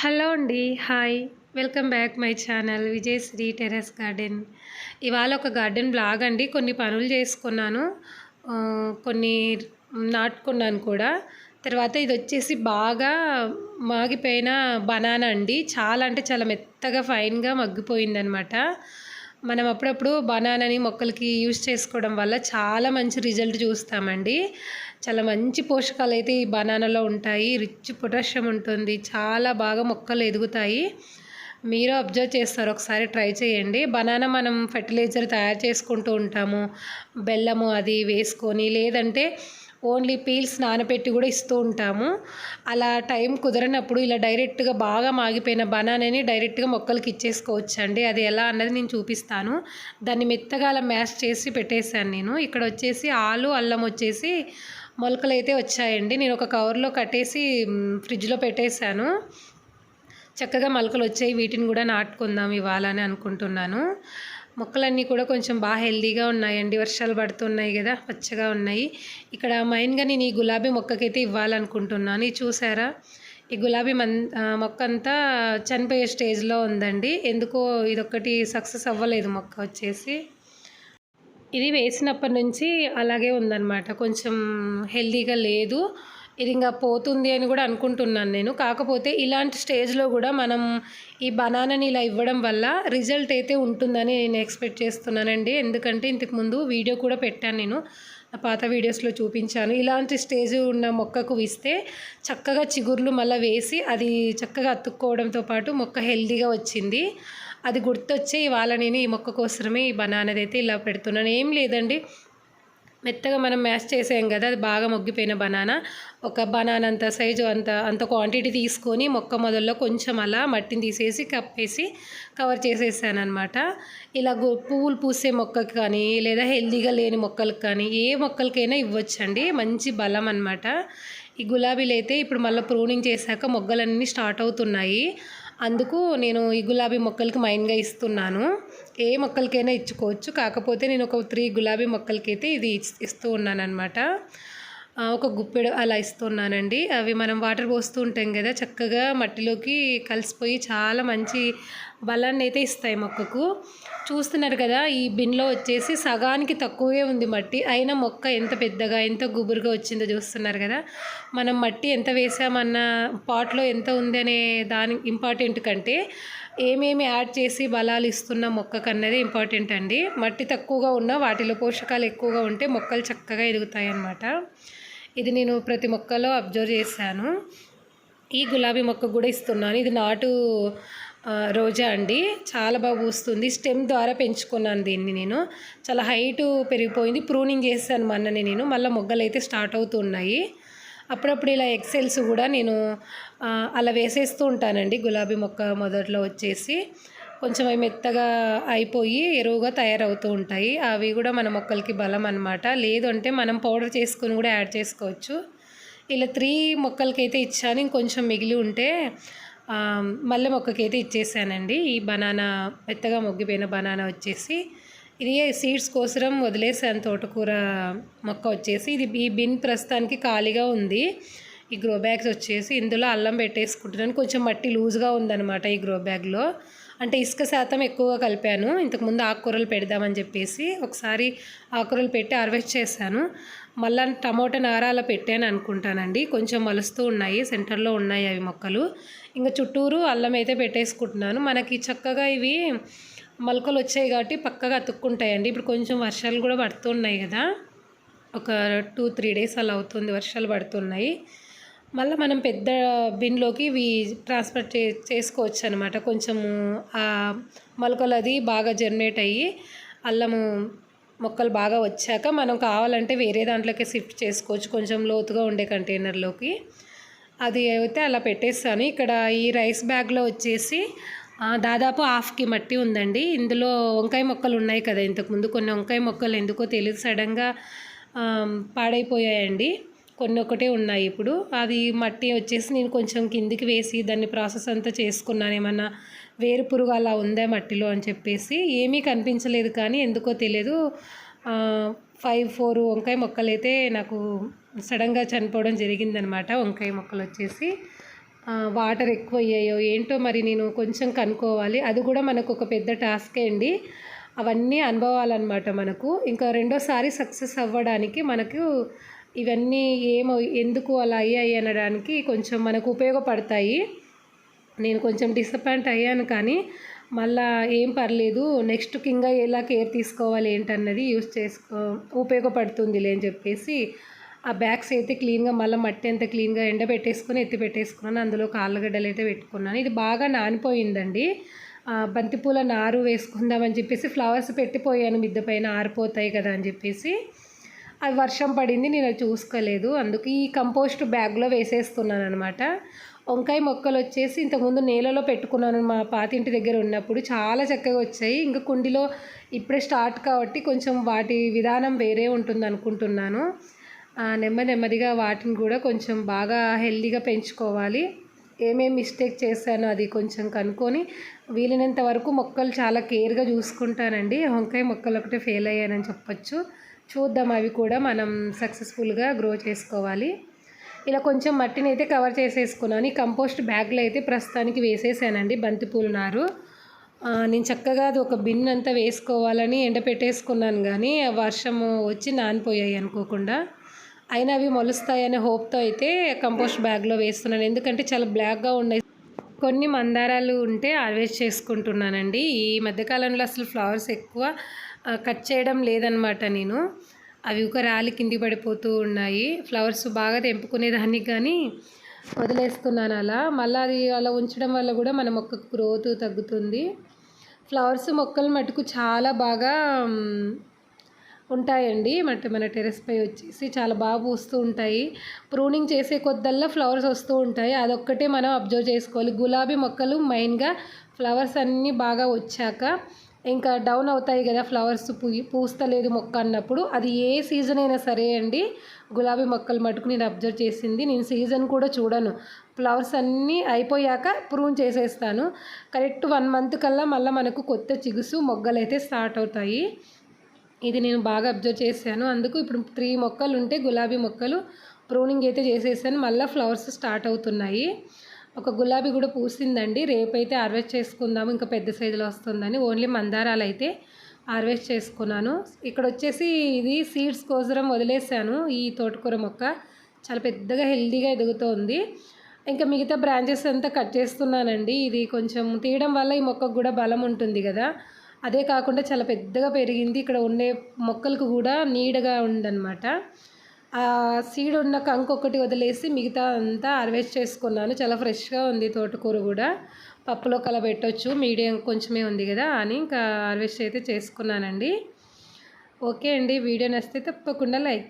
Hello అండి hi. Welcome back my channel Vijayashree terrace garden. ఇవాళ ఒక గార్డెన్ బ్లాగ్ అండి కొన్ని పనులు చేసుకున్నాను. కొన్ని నాటుకున్నాను కూడా. తర్వాత ఇది వచ్చేసి బాగా మాగిపోయిన బనానా అండి. చాలా అంటే చాలా మెత్తగా ఫైన్గా మగ్గిపోయిందనమాట. మనం అప్పుడప్పుడు బనానాని మొక్కలకి యూజ్ చేసుకోవడం వల్ల చాలా మంచి రిజల్ట్ చూస్తామండి. చాలా మంచి పోషకాలు అయితే ఈ బనానాలో ఉంటాయి. రిచ్ పొటాషియం ఉంటుంది. చాలా బాగా మొక్కలు ఎదుగుతాయి. మీరు అబ్జర్వ్ చేస్తారు. ఒకసారి ట్రై చేయండి. బనానా మనం ఫర్టిలైజర్ తయారు చేసుకుంటూ ఉంటాము. బెల్లము అది వేసుకొని లేదంటే ఓన్లీ పీల్స్ నానబెట్టి కూడా ఇస్తూ ఉంటాము. అలా టైం కుదరనప్పుడు ఇలా డైరెక్ట్గా బాగా మాగిపోయిన బనానాని డైరెక్ట్గా మొక్కలకి ఇచ్చేసుకోవచ్చండి. అది ఎలా అన్నది నేను చూపిస్తాను. దాన్ని మెత్తగా అలా మ్యాష్ చేసి పెట్టేశాను నేను. ఇక్కడ వచ్చేసి ఆలు అల్లం వచ్చేసి మొలకలు అయితే వచ్చాయండి. నేను ఒక కవర్లో కట్టేసి ఫ్రిడ్జ్లో పెట్టేశాను. చక్కగా మొలకలు వచ్చాయి. వీటిని కూడా నాటుకుందాం ఇవాళ అని అనుకుంటున్నాను. మొక్కలన్నీ కూడా కొంచెం బాగా హెల్దీగా ఉన్నాయండి వర్షాలు పడుతున్నాయి కదా పచ్చగా ఉన్నాయి. ఇక్కడ మెయిన్గా నేను ఈ గులాబీ మొక్కకైతే ఇవ్వాలనుకుంటున్నాను. ఇది చూసారా? ఈ గులాబీ మన్ మొక్క అంతా చనిపోయే స్టేజ్లో ఉందండి. ఎందుకో ఇదొక్కటి సక్సెస్ అవ్వలేదు మొక్క వచ్చేసి. ఇది వేసినప్పటి నుంచి అలాగే ఉందన్నమాట. కొంచెం హెల్దీగా లేదు. ఇది ఇంకా పోతుంది అని కూడా అనుకుంటున్నాను నేను. కాకపోతే ఇలాంటి స్టేజ్లో కూడా మనం ఈ బనానాని ఇలా ఇవ్వడం వల్ల రిజల్ట్ అయితే ఉంటుందని నేను ఎక్స్పెక్ట్ చేస్తున్నానండి. ఎందుకంటే ఇంతకు ముందు వీడియో కూడా పెట్టాను నేను. పాత వీడియోస్లో చూపించాను. ఇలాంటి స్టేజ్ ఉన్న మొక్కకు ఇస్తే చక్కగా చిగుర్లు మళ్ళీ వేసి అది చక్కగా అతుక్కోవడంతో పాటు మొక్క హెల్దీగా వచ్చింది. అది గుర్తొచ్చే ఇవాళ నేను ఈ మొక్క కోసమే ఈ బనానాది అయితే ఇలా పెడుతున్నాను. ఏం లేదండి. మెత్తగా మనం మ్యాష్ చేసాం కదా అది బాగా మొగ్గిపోయిన బనానా. ఒక బనానా అంత సైజు అంత అంత క్వాంటిటీ తీసుకొని మొక్క మొదల్లో కొంచెం అలా మట్టిని తీసేసి కప్పేసి కవర్ చేసేసానమాట ఇలా గు పువ్వులు పూసే మొక్కకి కానీ లేదా హెల్దీగా లేని మొక్కలకు కానీ ఏ మొక్కలకైనా ఇవ్వచ్చండి. మంచి బలం అనమాట ఈ గులాబీలు అయితే ఇప్పుడు మళ్ళీ ప్రూనింగ్ చేశాక మొగ్గలన్నీ స్టార్ట్ అవుతున్నాయి. అందుకు నేను ఈ గులాబీ మొక్కలకి మైన్గా ఇస్తున్నాను. ఏ మొక్కలకైనా ఇచ్చుకోవచ్చు. కాకపోతే నేను ఒక త్రీ గులాబీ మొక్కలకైతే ఇది ఇస్తూ ఉన్నాను అనమాట ఒక గుప్పెడు అలా ఇస్తున్నానండి. అవి మనం వాటర్ పోస్తూ ఉంటాం కదా చక్కగా మట్టిలోకి కలిసిపోయి చాలా మంచి బలాన్ని అయితే ఇస్తాయి మొక్కకు. చూస్తున్నారు కదా ఈ బిన్లో వచ్చేసి సగానికి తక్కువే ఉంది మట్టి. అయినా మొక్క ఎంత పెద్దగా ఎంత గుబురుగా వచ్చిందో చూస్తున్నారు కదా. మనం మట్టి ఎంత వేసామన్న పాట్లో ఎంత ఉంది అనే దాని ఇంపార్టెంట్ కంటే ఏమేమి యాడ్ చేసి బలాలు ఇస్తున్న మొక్కకు అన్నది ఇంపార్టెంట్ అండి. మట్టి తక్కువగా ఉన్న వాటిలో పోషకాలు ఎక్కువగా ఉంటే మొక్కలు చక్కగా ఎదుగుతాయి అన్నమాట ఇది నేను ప్రతి మొక్కలో అబ్జర్వ్ చేశాను. ఈ గులాబీ మొక్క కూడా ఇస్తున్నాను. ఇది నాటు రోజా అండి. చాలా బాగా పూస్తుంది. స్టెమ్ ద్వారా పెంచుకున్నాను దీన్ని నేను. చాలా హైట్ పెరిగిపోయింది. ప్రూనింగ్ చేశాను మొన్ననే నేను. మళ్ళీ మొగ్గలు అయితే స్టార్ట్ అవుతున్నాయి. అప్పుడప్పుడు ఇలా ఎక్సెల్స్ కూడా నేను అలా వేసేస్తూ ఉంటానండి గులాబీ మొక్క మొదట్లో వచ్చేసి. కొంచెం అవి మెత్తగా అయిపోయి ఎరువుగా తయారవుతూ ఉంటాయి. అవి కూడా మన మొక్కలకి బలం అనమాట లేదంటే మనం పౌడర్ చేసుకుని కూడా యాడ్ చేసుకోవచ్చు. ఇలా త్రీ మొక్కలకైతే ఇచ్చాను. ఇంకొంచెం మిగిలి ఉంటే ఆ, మల్లె మొక్కకైతే ఇచ్చేసానండి. ఈ బనానా మెత్తగా మొగ్గిపోయిన బనానా వచ్చేసి ఇది సీడ్స్ కోసరం వదిలేసాను. తోటకూర మొక్క వచ్చేసి ఇది ఈ బిన్ ప్రస్తుతానికి ఖాళీగా ఉంది. ఈ గ్రో బ్యాగ్స్ వచ్చేసి ఇందులో అల్లం పెట్టేసుకుంటున్నాను. కొంచెం మట్టి లూజ్గా ఉందన్నమాట ఈ గ్రో బ్యాగ్లో. అంటే ఇసుక శాతం ఎక్కువగా కలిపాను. ఇంతకుముందు ఆకుకూరలు పెడదామని చెప్పేసి ఒకసారి ఆకుకూరలు పెట్టి హార్వెస్ట్ చేశాను. మళ్ళీ టమోటా నారాల పెట్టాను అనుకుంటానండి. కొంచెం మలుస్తూ ఉన్నాయి. సెంటర్లో ఉన్నాయి అవి మొక్కలు. ఇంకా చుట్టూరు అల్లం అయితే పెట్టేసుకుంటున్నాను. మనకి చక్కగా ఇవి మొలకలు వచ్చాయి కాబట్టి పక్కగా అతుక్కుంటాయండి. ఇప్పుడు కొంచెం వర్షాలు కూడా పడుతున్నాయి కదా. ఒక టూ త్రీ డేస్ అలా అవుతుంది వర్షాలు పడుతున్నాయి. మళ్ళీ మనం పెద్ద బిన్లోకి ఇవి ట్రాన్స్ఫర్ చే చేసుకోవచ్చు అనమాట కొంచెము ఆ మొలకలు అది బాగా జర్నేట్ అయ్యి అల్లము మొక్కలు బాగా వచ్చాక మనం కావాలంటే వేరే దాంట్లోకి షిఫ్ట్ చేసుకోవచ్చు. కొంచెం లోతుగా ఉండే కంటైనర్లోకి. అది అయితే అలా పెట్టేస్తాను. ఇక్కడ ఈ రైస్ బ్యాగ్లో వచ్చేసి దాదాపు హాఫ్కి మట్టి ఉందండి. ఇందులో వంకాయ మొక్కలు ఉన్నాయి కదా ఇంతకుముందు. కొన్ని వంకాయ మొక్కలు ఎందుకో తెలియదు సడన్గా పాడైపోయాయండి. కొన్ని ఒకటే ఉన్నాయి ఇప్పుడు. అది మట్టి వచ్చేసి నేను కొంచెం కిందికి వేసి దాన్ని ప్రాసెస్ అంతా చేసుకున్నాను. ఏమన్నా వేరు పురుగు అలా ఉందా మట్టిలో అని చెప్పేసి. ఏమీ కనిపించలేదు కానీ ఎందుకో తెలియదు ఫైవ్ ఫోర్ వంకాయ మొక్కలు అయితే నాకు సడన్గా చనిపోవడం జరిగిందనమాట. వంకాయ మొక్కలు వచ్చేసి. వాటర్ ఎక్కువ అయ్యాయో ఏంటో మరి నేను కొంచెం కనుక్కోవాలి. అది కూడా మనకు ఒక పెద్ద టాస్కే అండి. అవన్నీ అనుభవాలన్నమాట మనకు. ఇంకా రెండోసారి సక్సెస్ అవ్వడానికి మనకు ఇవన్నీ ఏమో ఎందుకు అలా అయ్యాయి అనడానికి కొంచెం మనకు ఉపయోగపడతాయి. నేను కొంచెం డిసప్పాయింట్ అయ్యాను కానీ మళ్ళా ఏం పర్లేదు నెక్స్ట్ ఇంకా ఎలా కేర్ తీసుకోవాలి ఏంటన్నది యూస్ చేసుకో ఉపయోగపడుతుందిలే అని చెప్పేసి ఆ బ్యాగ్స్ అయితే క్లీన్గా మళ్ళీ మట్టి అంతా క్లీన్గా ఎండబెట్టేసుకొని ఎత్తి పెట్టేసుకున్నాను. అందులో కాళ్ళగడ్డలు అయితే పెట్టుకున్నాను. ఇది బాగా నానిపోయిందండి. బంతిపూల నారు వేసుకుందామని చెప్పేసి ఫ్లవర్స్ పెట్టిపోయాను మిద్దె పైన ఆరిపోతాయి కదా అని చెప్పేసి. అది వర్షం పడింది నేను అది చూసుకోలేదు. అందుకు ఈ కంపోస్ట్ బ్యాగ్లో వేసేస్తున్నాను అనమాట వంకాయ మొక్కలు వచ్చేసి ఇంతకుముందు నేలలో పెట్టుకున్నాను మా పాతింటి దగ్గర ఉన్నప్పుడు. చాలా చక్కగా వచ్చాయి. ఇంకా కుండీలో ఇప్పుడే స్టార్ట్ కాబట్టి కొంచెం వాటి విధానం వేరే ఉంటుంది అనుకుంటున్నాను. ఆ, నెమ్మది నెమ్మదిగా వాటిని కూడా కొంచెం బాగా హెల్దీగా పెంచుకోవాలి. ఏమేమి మిస్టేక్ చేశానో అది కొంచెం కనుక్కొని వీలైనంత వరకు మొక్కలు చాలా కేర్గా చూసుకుంటానండి. వంకాయ మొక్కలు ఒకటే ఫెయిల్ అయ్యానని చెప్పొచ్చు. చూద్దాం అవి కూడా మనం సక్సెస్ఫుల్గా గ్రో చేసుకోవాలి. ఇలా కొంచెం మట్టిని అయితే కవర్ చేసేసుకున్నాను. ఈ కంపోస్ట్ బ్యాగ్లో అయితే ప్రస్తుతానికి వేసేసానండి బంతిపూల నారు. నేను చక్కగా అది ఒక బిన్ అంతా వేసుకోవాలని ఎండ పెట్టేసుకున్నాను కానీ వర్షము వచ్చి నానిపోయాయి అనుకోకుండా. అయినా అవి మొలుస్తాయనే హోప్తో అయితే కంపోస్ట్ బ్యాగ్లో వేస్తున్నాను. ఎందుకంటే చాలా బ్లాక్గా ఉన్నాయి. కొన్ని మందారాలు ఉంటే హార్వెస్ట్ చేసుకుంటున్నానండి. ఈ మధ్యకాలంలో అసలు ఫ్లవర్స్ ఎక్కువ కట్ చేయడం లేదనమాట నేను. అవి ఒక రాలి కింది పడిపోతూ ఉన్నాయి. ఫ్లవర్స్ బాగా తెంపుకునేదానికి కానీ వదిలేస్తున్నాను అలా. మళ్ళీ అది అలా ఉంచడం వల్ల కూడా మన మొక్కకు గ్రోత్ తగ్గుతుంది. ఫ్లవర్స్ మొక్కలు మటుకు చాలా బాగా ఉంటాయండి. మట్టి మన టెరెస్ పై వచ్చేసి చాలా బాగా పూస్తూ ఉంటాయి. ప్రూనింగ్ చేసే కొద్దల్లా ఫ్లవర్స్ వస్తూ ఉంటాయి. అదొక్కటే మనం అబ్జర్వ్ చేసుకోవాలి. గులాబీ మొక్కలు మెయిన్గా ఫ్లవర్స్ అన్నీ బాగా వచ్చాక ఇంకా డౌన్ అవుతాయి కదా ఫ్లవర్స్ పూ పూస్తలేదు మొక్క అన్నప్పుడు. అది ఏ సీజన్ అయినా సరే అండి గులాబీ మొక్కలు మటుకు నేను అబ్జర్వ్ చేసింది. నేను సీజన్ కూడా చూడను. ఫ్లవర్స్ అన్నీ అయిపోయాక ప్రూన్ చేసేస్తాను. కరెక్ట్ వన్ మంత్ కల్లా మళ్ళీ మనకు కొత్త చిగుసు మొగ్గలు అయితే స్టార్ట్ అవుతాయి. ఇది నేను బాగా అబ్జర్వ్ చేశాను. అందుకు ఇప్పుడు త్రీ మొక్కలు ఉంటే గులాబీ మొక్కలు ప్రూనింగ్ అయితే చేసేసాను. మళ్ళీ ఫ్లవర్స్ స్టార్ట్ అవుతున్నాయి. ఒక గులాబీ కూడా పూసిందండి. రేపైతే హార్వెస్ట్ చేసుకుందాము ఇంకా పెద్ద సైజులో వస్తుందని ఓన్లీ మందారాలు అయితే హార్వెస్ట్ చేసుకున్నాను. ఇక్కడ వచ్చేసి ఇది సీడ్స్ కోసరం వదిలేసాను. ఈ తోటకూర మొక్క చాలా పెద్దగా హెల్దీగా ఎదుగుతోంది. ఇంకా మిగతా బ్రాంచెస్ అంతా కట్ చేస్తున్నానండి. ఇది కొంచెం తీయడం వల్ల ఈ మొక్కకు కూడా బలం ఉంటుంది కదా. అదే కాకుండా చాలా పెద్దగా పెరిగింది. ఇక్కడ ఉండే మొక్కలకు కూడా నీడగా ఉందన్నమాట. ఆ సీడ్ ఉన్న కంకు ఒకటి వదిలేసి మిగతా అంతా హార్వెస్ట్ చేసుకున్నాను. చాలా ఫ్రెష్గా ఉంది తోటకూర కూడా. పప్పులో కలబెట్టొచ్చు మీడియం కొంచెమే ఉంది కదా అని ఇంకా హార్వెస్ట్ అయితే చేసుకున్నానండి. ఓకే అండి వీడియో నచ్చితే తప్పకుండా లైక్